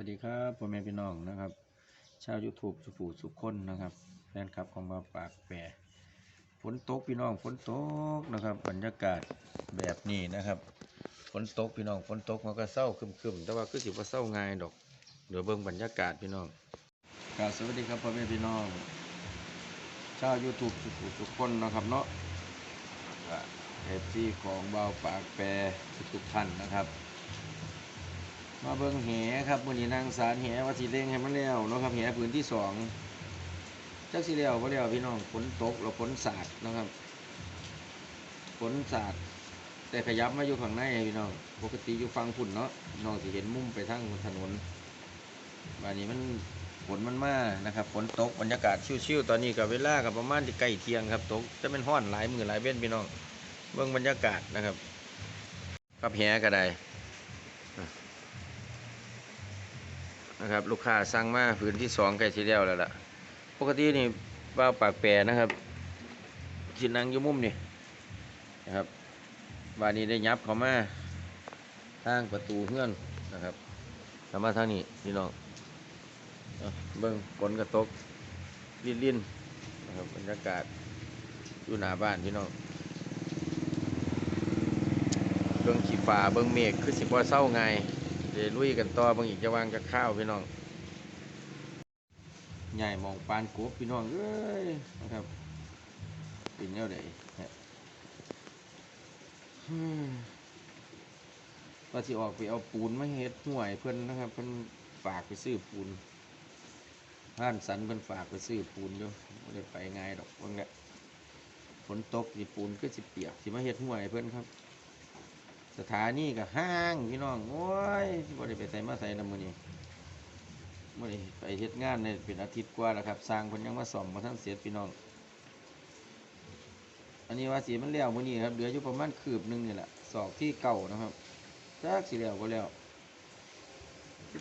วัสดีครับพ่อแม่พี่น้องนะครับ ชาว YouTube สุผูสุขคนนะครับ แฟนคลับของมาปากแปรฝนตกพี่น้องฝนตกนะครับ บรรยากาศแบบนี้นะครับฝนตกพี่น้องฝนตกมันก็เศร้าคึมๆแต่ว่าคือสิว่าเศร้าง่ายดอกเดี๋ยวเบิ่งบรรยากาศพี่น้องครับสวัสดีครับพ่อแม่พี่น้อง ชาว YouTube สุผูสุขคนนะครับเนาะเอฟซีของเบาปากแปรทุกท่านนะครับ มาเบิ่งแหครับมื้อนี้นางสารแหว่าสิเล่งให้มันแล้วเนาะครับแหพื้นที่สองจักสิแล้วบ่แล้วพี่น้องฝนตกแล้วฝนสาดนะครับฝนสาดแต่ขยับมาอยู่ข้างในพี่น้องปกติอยู่ฝั่งพุ่นเนาะน้องสิเห็นมุมไปทางถนนบัดนี้มันฝนมันมานะครับฝนตกบรรยากาศชิวๆตอนนี้กับเวลากับประมาณที่ใกล้เที่ยงครับตกจะเป็นห้อนหลายมือหลายเว้นพี่น้องเบิ่งบรรยากาศนะครับกับแหก็ได้ นะครับ ลูกค้าสั่งมาพื้นที่สองใกล้ทีเดียวแล้วล่ะ ปกตินี่ว่าปากแปรนะครับที่นั่งอยู่มุมนี่นะครับบานนี้ได้ยับเข้ามาทางประตูเฮือนนะครับเข้ามาทางนี้พี่น้องเบิ้งฝนกระตกลินลินๆนะครับบรรยากาศอยู่หน้าบ้านพี่น้องเบิ้งขีฟ้าเบิ้งเมฆคือสิบ่าเศร้าไง ดี๋ยวลุยกันต่อบางอีกจะวางกับข้าวพี่น้องใหญ่มองปานกบพี่น้องเอ้ยนะครับเป็นแนวใดฮะฮึ่มว่าสิออกไปเอาปูนมาเฮ็ดห่วยเพิ่อนนะครับเพิ่อนฝากไปซื้อปูนผ่านสันเพิ่อนฝากไปซื้อปูนอยู่ไม่ได้ไปง่ายดอกว่าไงฝนตกนี่ปูนก็สิเปียกสิมาเฮ็ดห่วยเพิ่อนครับ สถานีกับห้างพี่น้องโอ้ยบ่ได้ไปใส่มาใส่นำมือนี้บ่ได้ไปเฮ็ดงานในเป็นอาทิตย์กว่าแล้วครับสร้างเพิ่นยังมาซ่อมบ่ทันเสร็จพี่น้อง อันนี้ว่าสิมันแล้วมือนี้ครับเหลืออยู่ประมาณคืบหนึงนี่แหละศอกที่เก่านะครับจักสิแล้วบ่แล้ว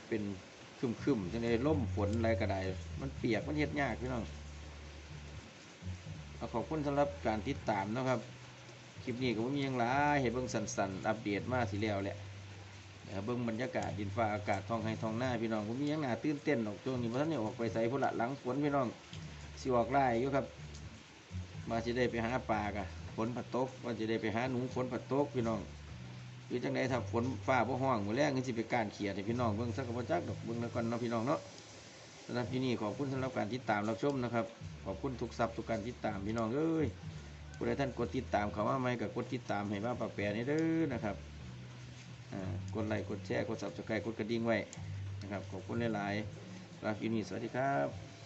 เป็นครึมๆจังได๋ลมฝนอะไรก็ได้มันเปียกมันเฮ็ดยากพี่น้องเอขอบคุณสำหรับการติดตามนะครับ ลิปนี้ก็บ่มีหยังหลายให้เบิ่งสันส้นๆอัปเดตมาสิแล้วแหละบเบิ่งบรรยากาศดินฟ้าอากาศทองไห้ทองหน้าพี่น้องบ่มีหยังหนาตื่นเต้นดอกช่วงนี้บ่ทันได้ออกไปไสพุ่นละหลังฝนพี่น้องสิออกไล่อยู่ครับ มาสิได้ไปหาปลากะฝนผัดตกว่าสิได้ไปหาหนูฝนผัดตกพี่น้องคือจังไดถ้าฝนฟ้าบ่ฮ้องมื้อแรกนี่สิไปกานเขียดให้พี่น้องเบิ่งสักก็บ่จักดอกเบิ่งแล้วก่อนเนาะพี่น้องเนาะสำหรับที่นี่ขอบคุณสำหรับการติดตามรับชมนะครับ ขอบคุณทุกซับทุกการติดตามพี่น้องเอ้ย ผู้ใดท่านกดติดตามเขาว่าไม่ก็กดติดตามให้ว่าปากแปรนี่เด้อนะครับกดไลค์กดแชร์กดซับสไครต์กดกระดิ่งไว้นะครับขอบคุณหลายๆลาฟินีสวัสดีครับ